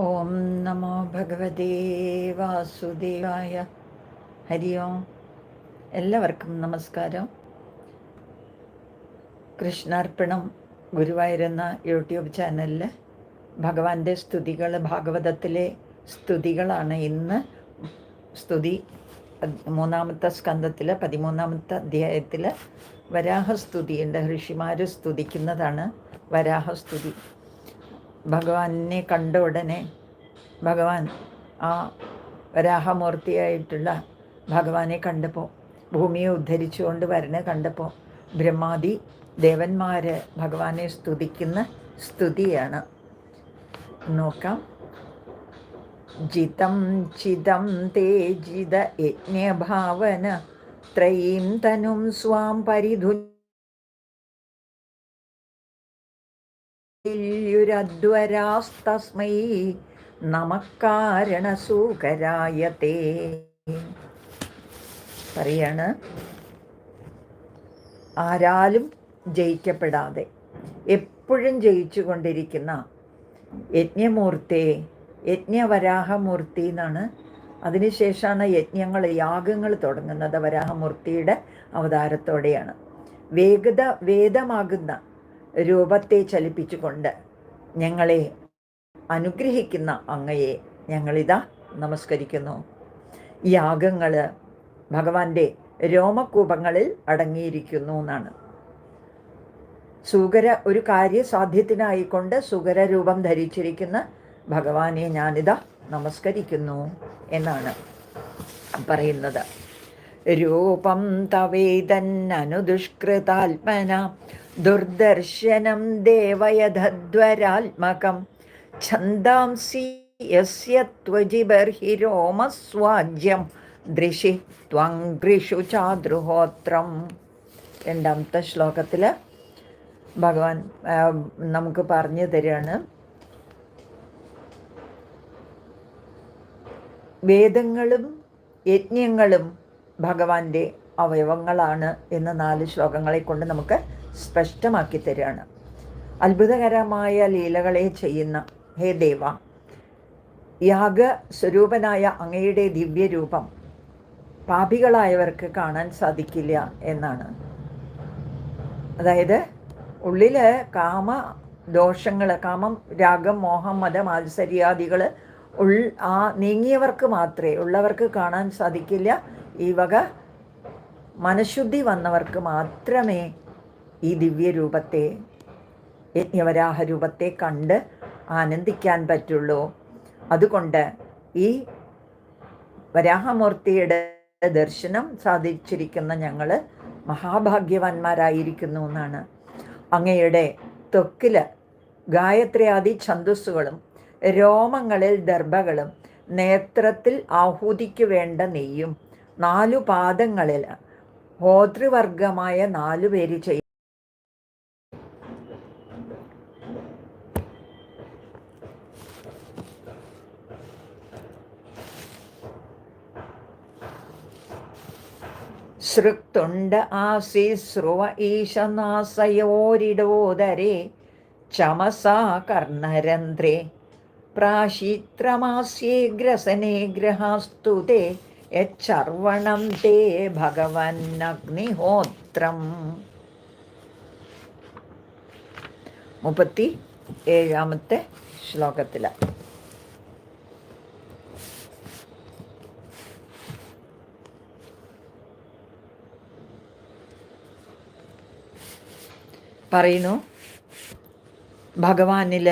ഓം നമോ ഭഗവതേ വാസുദേവായ. ഹരി ഓം. എല്ലാവർക്കും നമസ്കാരം. കൃഷ്ണാർപ്പണം ഗുരുവായൂരെന്ന യൂട്യൂബ് ചാനലിൽ ഭഗവാന്റെ സ്തുതികൾ ഭാഗവതത്തിലെ സ്തുതികളാണ് ഇന്ന് സ്തുതി മൂന്നാമത്തെ സ്കന്ധത്തിൽ പതിമൂന്നാമത്തെ അധ്യായത്തിൽ വരാഹസ്തുതിയുണ്ട് ഋഷിമാർ സ്തുതിക്കുന്നതാണ് വരാഹസ്തുതി. ഭഗവാനെ കണ്ട ഉടനെ ഭഗവാൻ ആ വരാഹമൂർത്തിയായിട്ടുള്ള ഭഗവാനെ കണ്ടപ്പോൾ ഭൂമിയെ ഉദ്ധരിച്ചുകൊണ്ട് വരണ കണ്ടപ്പോൾ ബ്രഹ്മാദി ദേവന്മാർ ഭഗവാനെ സ്തുതിക്കുന്ന സ്തുതിയാണ്. നോക്കാം. ജിതം ചിതം തേജിത യജ്ഞഭാവന ത്രയീം തനും സ്വാം പരിധു യുരദ്വരാസ്തസ്മൈ നമക്കാരണസൂകരായത്തെ പറയാണ്. ആരാലും ജയിക്കപ്പെടാതെ എപ്പോഴും ജയിച്ചു കൊണ്ടിരിക്കുന്ന യജ്ഞമൂർത്തി യജ്ഞവരാഹമൂർത്തി എന്നാണ്. അതിനുശേഷമാണ് യജ്ഞങ്ങൾ യാഗങ്ങൾ തുടങ്ങുന്നത് വരാഹമൂർത്തിയുടെ അവതാരത്തോടെയാണ്. വേഗത വേദമാകുന്ന രൂപത്തെ ചലിപ്പിച്ചുകൊണ്ട് ഞങ്ങളെ അനുഗ്രഹിക്കുന്ന അങ്ങയെ ഞങ്ങളിതാ നമസ്കരിക്കുന്നു. യാഗങ്ങൾ ഭഗവാന്റെ രോമകൂപങ്ങളിൽ അടങ്ങിയിരിക്കുന്നു എന്നാണ്. സുഗര ഒരു കാര്യസാധ്യത്തിനായിക്കൊണ്ട് സുഗര രൂപം ധരിച്ചിരിക്കുന്ന ഭഗവാനെ ഞാനിതാ നമസ്കരിക്കുന്നു എന്നാണ് പറയുന്നത്. രൂപം തവേതന്നനുദുഷ്കൃതാത്മന ദുർദർശനം ദേവയധദ്വരാത്മകം ഛന്ദാംസി യസ്യ ത്വജിബർഹിരോമസ്വാജ്യം ദൃശി ത്വങ്കൃഷു ചാതൃഹോത്രം രണ്ടാമത്തെ ശ്ലോകത്തിൽ ഭഗവാൻ നമുക്ക് പറഞ്ഞു തരികയാണ് വേദങ്ങളും യജ്ഞങ്ങളും ഭഗവാന്റെ അവയവങ്ങളാണ് എന്ന് നാല് ശ്ലോകങ്ങളെ കൊണ്ട് നമുക്ക് സ്പഷ്ടമാക്കി തരികയാണ് അത്ഭുതകരമായ ലീലകളെ ചെയ്യുന്ന ഹേ ദേവ. യാഗ സ്വരൂപനായ അങ്ങയുടെ ദിവ്യരൂപം പാപികളായവർക്ക് കാണാൻ സാധിക്കില്ല എന്നാണ്. അതായത് ഉള്ളിൽ കാമ ദോഷങ്ങൾ കാമം രാഗം മോഹം മതം ആത്സര്യാദികൾ ഉൾ ആ നീങ്ങിയവർക്ക് മാത്രമേ ഉള്ളവർക്ക് കാണാൻ സാധിക്കില്ല. ഈ വക മനഃശുദ്ധി വന്നവർക്ക് മാത്രമേ ഈ ദിവ്യരൂപത്തെ യജ്ഞവരാഹ രൂപത്തെ കണ്ട് ആനന്ദിക്കാൻ പറ്റുള്ളൂ. അതുകൊണ്ട് ഈ വരാഹമൂർത്തിയുടെ ദർശനം സാധിച്ചിരിക്കുന്ന ഞങ്ങൾ മഹാഭാഗ്യവാന്മാരായിരിക്കുന്നു എന്നാണ്. അങ്ങയുടെ ത്വക്കിൽ ഗായത്രിയാദി ഛന്ദസ്സുകളും രോമങ്ങളിൽ ദർഭകളും നേത്രത്തിൽ ആഹൂതിക്ക് വേണ്ട നെയ്യും നാലു പാദങ്ങളിൽ ഹോതൃവർഗമായ നാലു പേര് ചെയ്യും സൃക്തുണ്ട ആസിസ്രുവ ഈശനാസയോരിടോദരേ. ചമസാ കർണരന്ധ്രേ പ്രാശിത്രമാസ്യേ ഗ്രസനേ ഗ്രഹാസ്തു തേ. യച്ചർവണം തേ ഭഗവന്നഗ്നിഹോത്രം. മുപ്പത്തി ഏഴാമത്തെ ശ്ലോകത്തിലാണ് പറയുന്നു. ഭഗവാനിൽ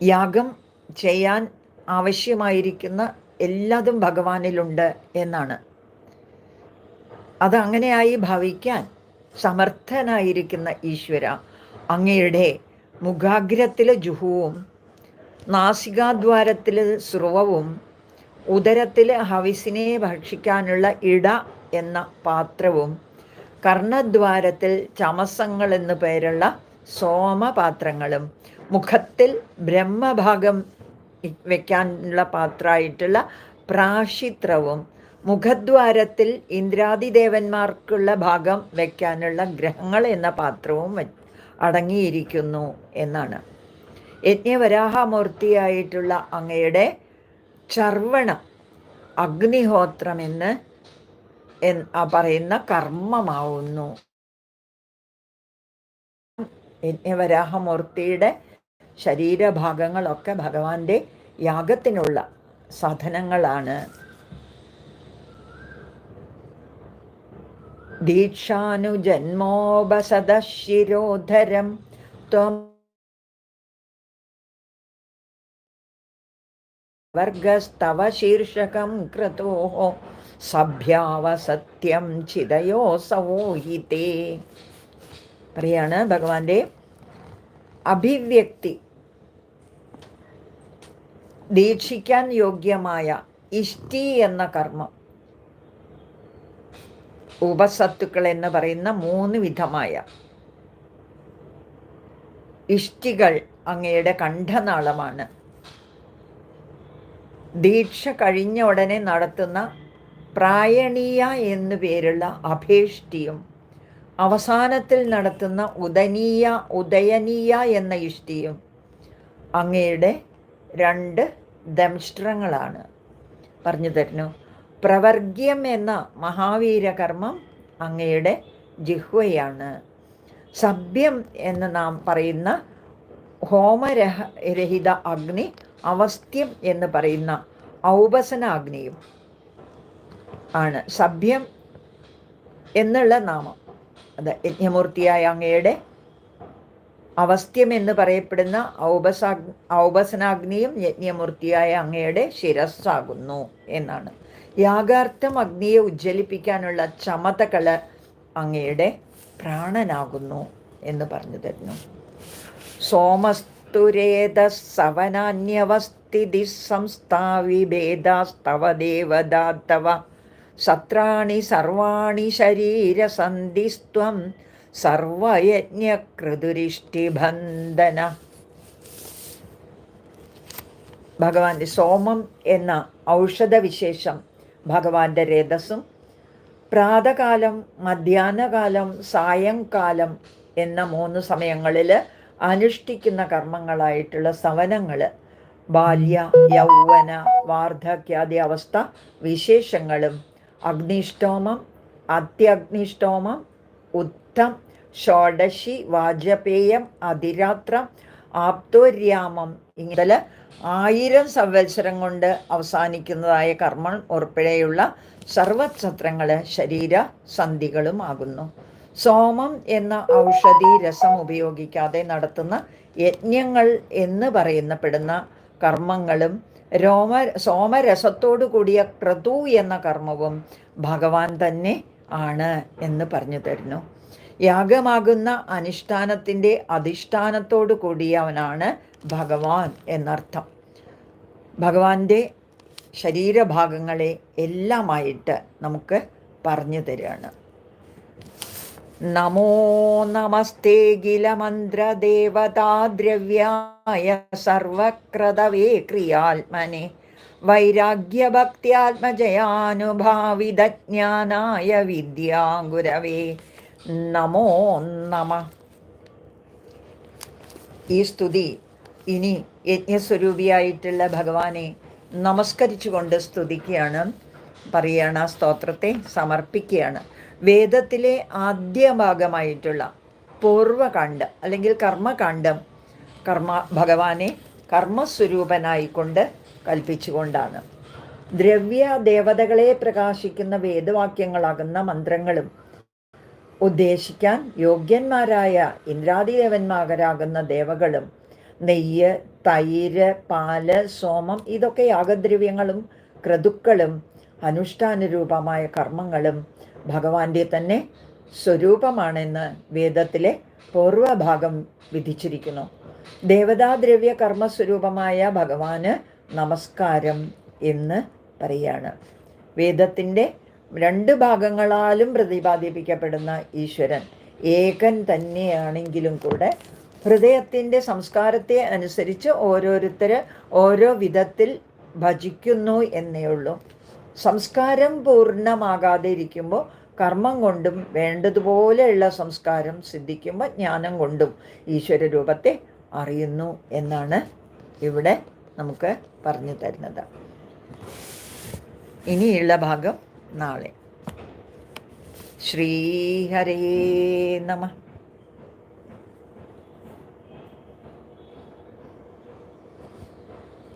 യാഗം ചെയ്യാൻ ആവശ്യമായിരിക്കുന്ന എല്ലാതും ഭഗവാനിലുണ്ട് എന്നാണ്. അതങ്ങനെയായി ഭവിക്കാൻ സമർത്ഥനായിരിക്കുന്ന ഈശ്വര അങ്ങയുടെ മുഖാഗ്രത്തിലെ ജുഹുവും നാസികാദ്വാരത്തിലെ സ്രുവവും ഉദരത്തിലെ ഹവിസിനെ ഭക്ഷിക്കാനുള്ള ഇട എന്ന പാത്രവും കർണദ്വാരത്തിൽ ചമസങ്ങൾ എന്നു പേരുള്ള സോമപാത്രങ്ങളും മുഖത്തിൽ ബ്രഹ്മഭാഗം വയ്ക്കാനുള്ള പാത്രമായിട്ടുള്ള പ്രാശിത്രവും മുഖദ്വാരത്തിൽ ഇന്ദ്രാദിദേവന്മാർക്കുള്ള ഭാഗം വയ്ക്കാനുള്ള ഗ്രഹങ്ങൾ എന്ന പാത്രവും അടങ്ങിയിരിക്കുന്നു എന്നാണ്. യജ്ഞവരാഹമൂർത്തിയായിട്ടുള്ള അങ്ങയുടെ ചർവണം അഗ്നിഹോത്രമെന്ന് പറയുന്ന കർമ്മമാവുന്നു. യജ്ഞവരാഹമൂർത്തിയുടെ ശരീരഭാഗങ്ങളൊക്കെ ഭഗവാന്റെ യാഗത്തിനുള്ള സാധനങ്ങളാണ്. ദീക്ഷാനുജന്മോപസദശിരോധരം ത്വം വർഗസ്തവ ശീർഷകം ക്രതോ സഭ്യാവസത്യം ചിതയോ സവോഹിതേ. പറയാണ് ഭഗവാന്റെ അഭിവ്യക്തി. ദീക്ഷിക്കാൻ യോഗ്യമായ ഇഷ്ടി എന്ന കർമ്മം. ഉപസത്തുക്കൾ എന്ന് പറയുന്ന മൂന്ന് വിധമായ ഇഷ്ടികൾ അങ്ങയുടെ കണ്ഠനാളമാണ്. ദീക്ഷ കഴിഞ്ഞ ഉടനെ നടത്തുന്ന പ്രായണീയ എന്നു പേരുള്ള അഭേഷ്ടിയും അവസാനത്തിൽ നടത്തുന്ന ഉദനീയ ഉദയനീയ എന്ന ഇഷ്ടിയും അങ്ങയുടെ രണ്ട് ദംഷ്ട്രങ്ങളാണ്. പറഞ്ഞു തരുന്നു. പ്രവർഗ്യം എന്ന മഹാവീരകർമ്മം അങ്ങയുടെ ജിഹ്വയാണ്. സഭ്യം എന്ന് നാം പറയുന്ന ഹോമരഹ രഹിത അഗ്നി അവസ്ഥ്യം എന്ന് പറയുന്ന ഔപസനാഗ്നിയും ആണ്. സഭ്യം എന്നുള്ള നാമം. അത് യജ്ഞമൂർത്തിയായ അങ്ങയുടെ അവസ്ഥ്യം എന്ന് പറയപ്പെടുന്ന ഔപസാ ഔപസനാഗ്നിയും യജ്ഞമൂർത്തിയായ അങ്ങയുടെ ശിരസ്സാകുന്നു എന്നാണ്. യാഗാർത്ഥം അഗ്നിയെ ഉജ്ജ്വലിപ്പിക്കാനുള്ള ചമതകൾ അങ്ങയുടെ പ്രാണനാകുന്നു എന്ന് പറഞ്ഞു തരുന്നു. സോമസ്തുരേത സവനാന്യവസ്ഥിതി സംസ്ഥാവിഭേദാസ്തവ ദേവദാത്തവ സത്രാണി സർവാണി ശരീരസന്ധിസ്ത്വം സർവയജ്ഞകൃതുരിഷ്ടിബന്ധന. ഭഗവാന്റെ സോമം എന്ന ഔഷധവിശേഷം ഭഗവാന്റെ രേതസ്സും പ്രാതകാലം മധ്യാഹ്നകാലം സായംകാലം എന്ന മൂന്ന് സമയങ്ങളിൽ അനുഷ്ഠിക്കുന്ന കർമ്മങ്ങളായിട്ടുള്ള സവനങ്ങൾ ബാല്യ യൗവന വാർദ്ധക്യാദി അവസ്ഥ വിശേഷങ്ങളും അഗ്നിഷ്ടോമം അത്യഗ്നിഷ്ടോമം ഉത്തം ഷോഡശി വാജപേയം അതിരാത്രം ആപ്തോര്യാമം ഇങ്ങനെ ആയിരം സംവത്സരം കൊണ്ട് അവസാനിക്കുന്നതായ കർമ്മം ഉൾപ്പെടെയുള്ള സർവക്ഷത്രങ്ങൾ ശരീര സന്ധികളുമാകുന്നു. സോമം എന്ന ഔഷധി രസം ഉപയോഗിക്കാതെ നടത്തുന്ന യജ്ഞങ്ങൾ എന്ന് പറയുന്നപ്പെടുന്ന കർമ്മങ്ങളും രോമ സോമരസത്തോടു കൂടിയ ക്രതു എന്ന കർമ്മവും ഭഗവാൻ തന്നെ ആണ് എന്ന് പറഞ്ഞു തരുന്നു. യാഗമാകുന്ന അനുഷ്ഠാനത്തിന്റെ അധിഷ്ഠാനത്തോടു കൂടിയവനാണ് ഭഗവാൻ എന്നർത്ഥം. ഭഗവാന്റെ ശരീരഭാഗങ്ങളെ എല്ലാമായിട്ട് നമുക്ക് പറഞ്ഞു തരികയാണ്. നമോ നമസ്തേ ഗിലമന്ത്രദേവതാദ്രവ്യായ സർവക്രതവേ ക്രിയാത്മനെ. വൈരാഗ്യഭക്തിയാത്മജയാനുഭാവിതജ്ഞാനായ വിദ്യാഗുരവേ നമോ നമ. ഈ സ്തുതി ഇനി യജ്ഞസ്വരൂപിയായിട്ടുള്ള ഭഗവാനെ നമസ്കരിച്ചുകൊണ്ട് സ്തുതിക്കുകയാണ്. പറയുകയാണ് ആ സ്തോത്രത്തെ സമർപ്പിക്കുകയാണ്. വേദത്തിലെ ആദ്യ ഭാഗമായിട്ടുള്ള പൂർവകാണ്ഡം അല്ലെങ്കിൽ കർമ്മകാണ്ഡം കർമ്മ ഭഗവാനെ കർമ്മസ്വരൂപനായിക്കൊണ്ട് കൽപ്പിച്ചുകൊണ്ടാണ്. ദ്രവ്യ ദേവതകളെ പ്രകാശിക്കുന്ന വേദവാക്യങ്ങളാകുന്ന മന്ത്രങ്ങളും ഉദ്ദേശിക്കാൻ യോഗ്യന്മാരായ ഇന്ദ്രാദിദേവന്മാരാകുന്ന ദേവകളും നെയ്യ് തൈര് പാൽ സോമം ഇതൊക്കെ യാഗദ്രവ്യങ്ങളും ക്രതുക്കളും അനുഷ്ഠാനരൂപമായ കർമ്മങ്ങളും ഭഗവാന്റെ തന്നെ സ്വരൂപമാണെന്ന് വേദത്തിലെ പൂർവഭാഗം വിധിച്ചിരിക്കുന്നു. ദേവതാദ്രവ്യ കർമ്മസ്വരൂപമായ ഭഗവാന് നമസ്കാരം എന്ന് പറയാണ്. വേദത്തിന്റെ രണ്ട് ഭാഗങ്ങളാലും പ്രതിപാദിപ്പിക്കപ്പെടുന്ന ഈശ്വരൻ ഏകൻ തന്നെയാണെങ്കിലും കൂടെ ഹൃദയത്തിന്റെ സംസ്കാരത്തെ അനുസരിച്ച് ഓരോരുത്തർ ഓരോ വിധത്തിൽ ഭജിക്കുന്നു എന്നേ ഉള്ളൂ. സംസ്കാരം പൂർണമാകാതെ ഇരിക്കുമ്പോൾ കർമ്മം കൊണ്ടും വേണ്ടതുപോലെയുള്ള സംസ്കാരം സിദ്ധിക്കുമ്പോൾ ജ്ഞാനം കൊണ്ടും ഈശ്വര രൂപത്തെ അറിയുന്നു എന്നാണ് ഇവിടെ നമുക്ക് പറഞ്ഞു തരുന്നത്. ഇനിയുള്ള ഭാഗം നാളെ. ശ്രീഹരേ നമ.